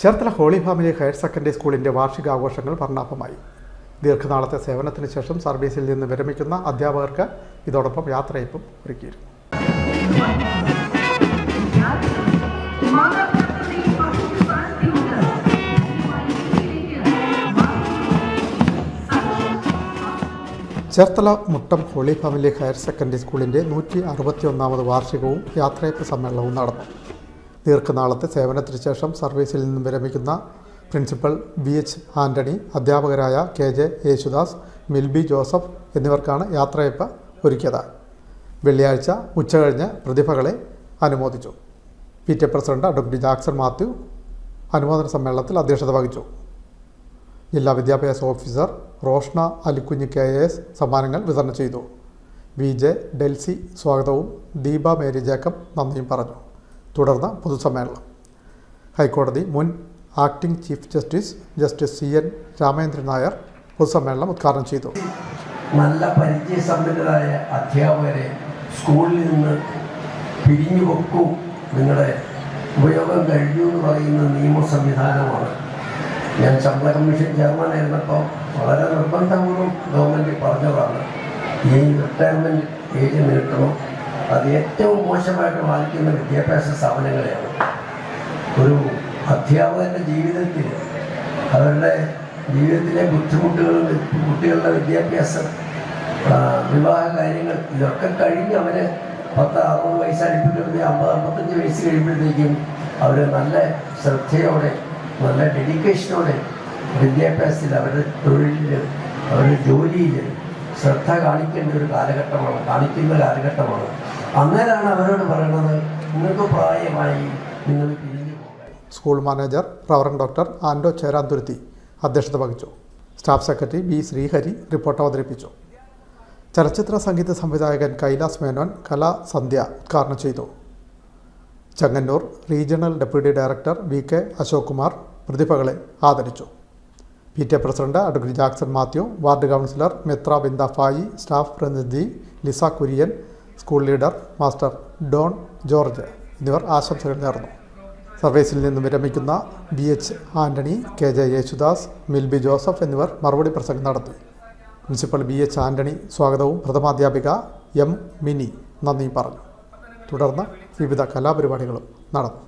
Cherthala Holy Family higher secondary സ്കൂളിന്റെ വാർഷികാഘോഷങ്ങൾ വർണാഭമായി. ദീർഘനാളത്തെ സേവനത്തിന് ശേഷം സർവീസിൽ നിന്ന് വിരമിക്കുന്ന അധ്യാപകർക്ക് ഇതോടൊപ്പം യാത്രയപ്പും ഒരുക്കിയിരുന്നു. Cherthala Muttom Holy Family higher secondary സ്കൂളിന്റെ നൂറ്റി അറുപത്തിയൊന്നാമത് വാർഷികവും യാത്രയപ്പ് സമ്മേളനവും നടന്നു. ദീർഘനാളത്തെ സേവനത്തിന് ശേഷം സർവീസിൽ നിന്നും വിരമിക്കുന്ന പ്രിൻസിപ്പൽ വി എച്ച് ആന്റണി അധ്യാപകരായ കെ ജെ യേശുദാസ് മിൽബി ജോസഫ് എന്നിവർക്കാണ് യാത്രയപ്പ് ഒരുക്കിയത്. വെള്ളിയാഴ്ച ഉച്ചകഴിഞ്ഞ് പ്രതിഭകളെ അനുമോദിച്ചു. P T president advocate Jackson Mathew അനുമോദന സമ്മേളനത്തിൽ അധ്യക്ഷത വഹിച്ചു. ജില്ലാ വിദ്യാഭ്യാസ officer Roshna Alikunju K S സമ്മാനങ്ങൾ വിതരണം ചെയ്തു. വി ജെ ഡെൽസി സ്വാഗതവും ദീപ മേരി ജേക്കബ് നന്ദിയും പറഞ്ഞു. തുടർന്ന് പൊതുസമ്മേളനം. ഹൈക്കോടതി മുൻ acting chief justice justice C N Ramendran Nair പൊതുസമ്മേളനം ഉദ്ഘാടനം ചെയ്തു. നല്ല പരിചയസമ്പന്നരായ അധ്യാപകരെ സ്കൂളിൽ നിന്ന് പിരിഞ്ഞു വെക്കൂ നിങ്ങളുടെ ഉപയോഗം കഴിഞ്ഞു എന്ന് പറയുന്ന നിയമ സംവിധാനമാണ്. ഞാൻ ശമ്പള കമ്മീഷൻ ചെയർമാനായിരുന്നപ്പോൾ വളരെ നിർബന്ധപൂർവം ഗവൺമെന്റ് പറഞ്ഞതാണ്. ഈ റിട്ടയർമെന്റ് ഏജ് നീട്ടണം അത് ഏറ്റവും മോശമായിട്ട് ബാധിക്കുന്ന വിദ്യാഭ്യാസ സ്ഥാപനങ്ങളെയാണ്. ഒരു അധ്യാപകന്റെ ജീവിതത്തിൽ അവരുടെ ജീവിതത്തിലെ ബുദ്ധിമുട്ടുകളും കുട്ടികളുടെ വിദ്യാഭ്യാസം വിവാഹ കാര്യങ്ങൾ ഇതൊക്കെ കഴിഞ്ഞ് അവർ പത്ത് അറുപത് വയസ്സായിട്ട് അമ്പത് അമ്പത്തഞ്ച് വയസ്സ് കഴിയുമ്പോഴത്തേക്കും അവർ നല്ല ശ്രദ്ധയോടെ നല്ല ഡെഡിക്കേഷനോടെ വിദ്യാഭ്യാസത്തിൽ അവരുടെ തൊഴിലിൽ അവരുടെ ജോലിയിൽ ശ്രദ്ധ കാണിക്കേണ്ട ഒരു കാലഘട്ടമാണ് കാണിക്കുന്ന കാലഘട്ടമാണ്. അന്നേരമാണ് അവരോട് പറയുന്നത് നിങ്ങൾക്ക് പ്രായമായി നിങ്ങൾ പിരിഞ്ഞു school manager reverend doctor Ando Cheranthuruthy അധ്യക്ഷത വഹിച്ചു. Staff secretary B Sreehari report അവതരിപ്പിച്ചു. ചലച്ചിത്ര സംഗീത സംവിധായകൻ കൈലാസ് മേനോൻ കലാസന്ധ്യ ഉദ്ഘാടനം ചെയ്തു. Chengannur regional deputy director V K Ashok Kumar പ്രതിഭകളെ ആദരിച്ചു. P T president advocate Jackson Mathew ward councillor Mithra Binda ഫായി staff പ്രതിനിധി Lisa Kurian school leader master Don George എന്നിവർ ആശംസകൾ നേർന്നു. സർവീസിൽ നിന്നും വിരമിക്കുന്ന B H Antony K J Yesudas Milby Joseph എന്നിവർ മറുപടി പ്രസംഗം നടത്തി. പ്രിൻസിപ്പൽ ബി എച്ച് ആന്റണി സ്വാഗതവും പ്രഥമാധ്യാപിക എം മിനി നന്ദിയും പറഞ്ഞു. തുടർന്ന് വിവിധ കലാപരിപാടികളും നടന്നു.